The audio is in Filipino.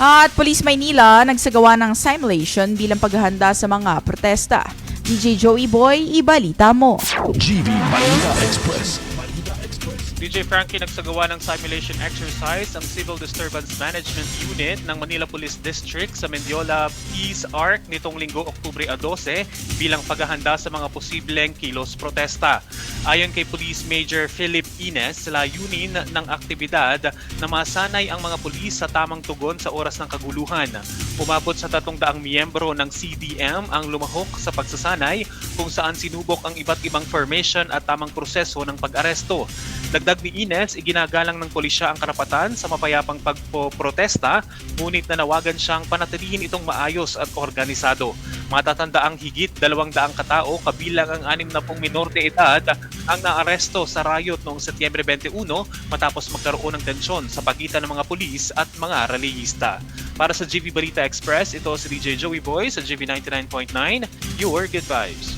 At Police Maynila nagsagawa ng simulation bilang paghahanda sa mga protesta. DJ Joey Boy, ibalita mo. GV Balita Express. DJ Frankie nagsagawa ng simulation exercise ang Civil Disturbance Management Unit ng Manila Police District sa Mendiola Peace Arc nitong linggo Oktubre 12 bilang paghahanda sa mga posibleng kilos protesta. Ayon kay Police Major Philip Ines, layunin ng aktibidad na masanay ang mga pulis sa tamang tugon sa oras ng kaguluhan. Umabot sa 300 miyembro ng CDM ang lumahok sa pagsasanay kung saan sinubok ang iba't ibang formation at tamang proseso ng pag-aresto. Dagdag ni Ines, iginagalang ng pulisya ang karapatan sa mapayapang pagpoprotesta, ngunit nanawagan siyang panatilihin itong maayos at organisado. Matatanda ang higit 200 katao kabilang ang 60 minor de edad ang naaresto sa riot noong Setyembre 21 matapos magkaroon ng tensyon sa pagitan ng mga pulis at mga relihista. Para sa GV Balita Express, ito si DJ Joey Boy sa GV 99.9, Your Good Vibes.